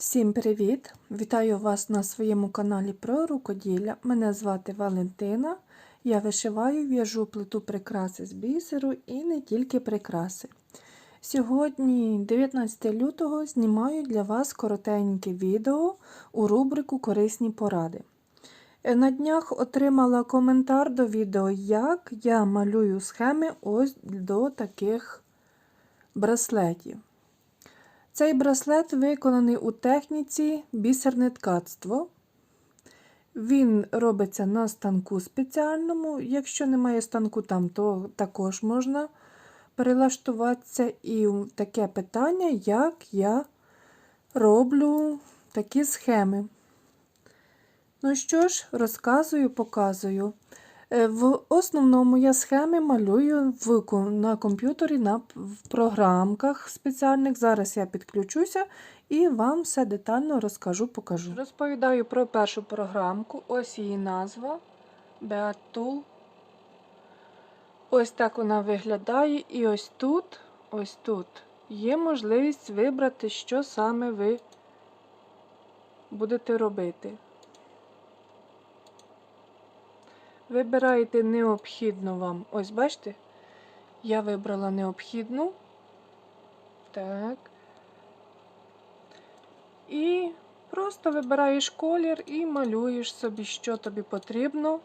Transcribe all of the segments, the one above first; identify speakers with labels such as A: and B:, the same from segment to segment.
A: Всім привіт! Вітаю вас на своєму каналі про рукоділля. Мене звати Валентина. Я вишиваю, в'яжу плиту прикраси з бісеру і не тільки прикраси. Сьогодні, 19 лютого, знімаю для вас коротеньке відео у рубрику Корисні поради. Е, На днях отримала коментар до відео, як я малюю схеми ось до таких браслетів. Цей браслет виконаний у техніці бісерне ткацтво. Він робиться на станку спеціальному. Якщо немає станку там, то також можна перелаштуватися. І таке питання, як я роблю такі схеми. Ну що ж, розказую, показую. Е, В основному я схеми малюю в, на комп'ютері на, в програмках спеціальних. Зараз я підключуся і вам все детально розкажу, покажу. Розповідаю про першу програмку. Ось її назва Beat. Ось так вона виглядає. І ось тут, ось тут є можливість вибрати, що саме ви будете робити. Вибираєте необхідну вам. Ось бачите? Я вибрала необхідну. Так. І просто вибираєш колір і малюєш собі, що тобі потрібно.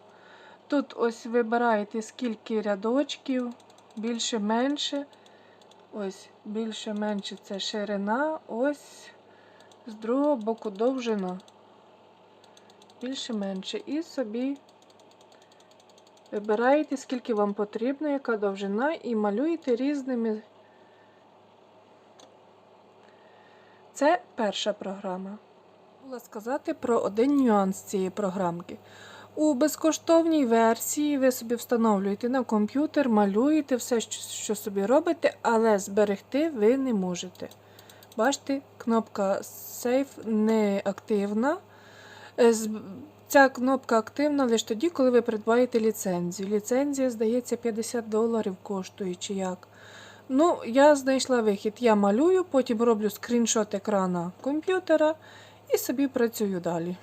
A: Тут ось вибираєте скільки рядочків, більше-менше. Ось, більше-менше це ширина, ось з другого боку довжина. Більше-менше. І собі Вибираєте, скільки вам потрібно, яка довжина, і малюєте різними. Це перша програма. Була сказати про один нюанс цієї програмки. У безкоштовній версії ви собі встановлюєте на комп'ютер, малюєте все, що, собі робите, але зберегти ви не можете. Бачите, кнопка Save не активна. Ця кнопка активна лише тоді, коли ви придбаєте ліцензію. Ліцензія, здається, 50 доларів коштує чи як. Ну, я знайшла вихід. Я малюю, потім роблю скріншот екрана комп'ютера і собі працюю далі.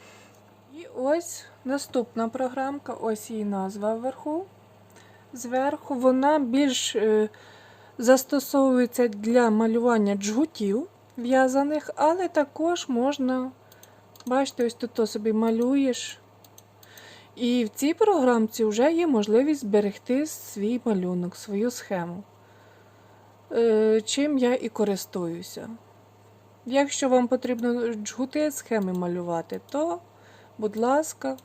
A: І ось наступна програмка, ось її назва вверху. Зверху вона більш е, застосовується для малювання джгутів в'язаних, але також можна Бачите, ось тут то собі малюєш. І в цій програмці вже є можливість зберегти свій малюнок, свою схему. Е, Чим я і користуюся. Якщо вам потрібно джгути схеми малювати, то, будь ласка,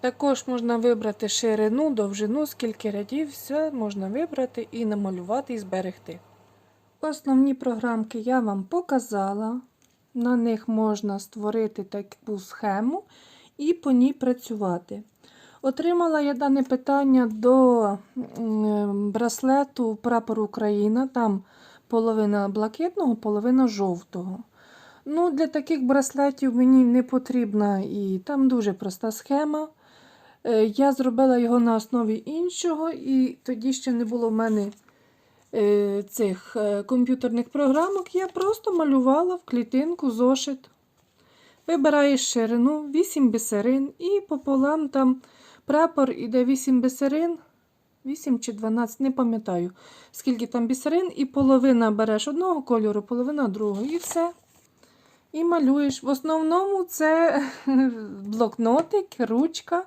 A: також можна вибрати ширину, довжину, скільки рядів, все можна вибрати і намалювати і зберегти. Основні програмки я вам показала. На них можна створити таку схему і по ній працювати. Отримала я дане питання до браслету Прапор Україна. Там половина блакитного, половина жовтого. Ну, Для таких браслетів мені не потрібна і там дуже проста схема. Е, Я зробила його на основі іншого, і тоді ще не було в мене е, цих е, комп'ютерних програмок, я просто малювала в клітинку зошит. Вибираєш ширину 8 бісерин і пополам там прапор іде 8 бісерин, 8 чи 12, не пам'ятаю, скільки там бісерин, і половина береш одного кольору, половина другого, і все. І малюєш. В основному це блокнотик, ручка, е,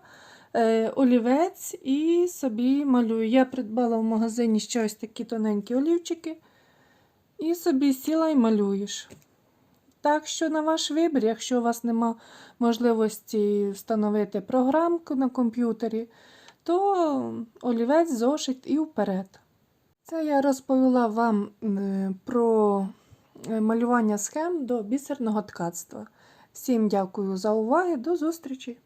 A: олівець і собі малюю. Я придбала в магазині ще ось такі тоненькі олівчики. І собі сіла і малюєш. Так що на ваш вибір, якщо у вас нема можливості встановити програмку на комп'ютері, то олівець, зошит і вперед. Це я розповіла вам е, про е, малювання схем до бісерного ткацтва. Всім дякую за увагу, до зустрічі!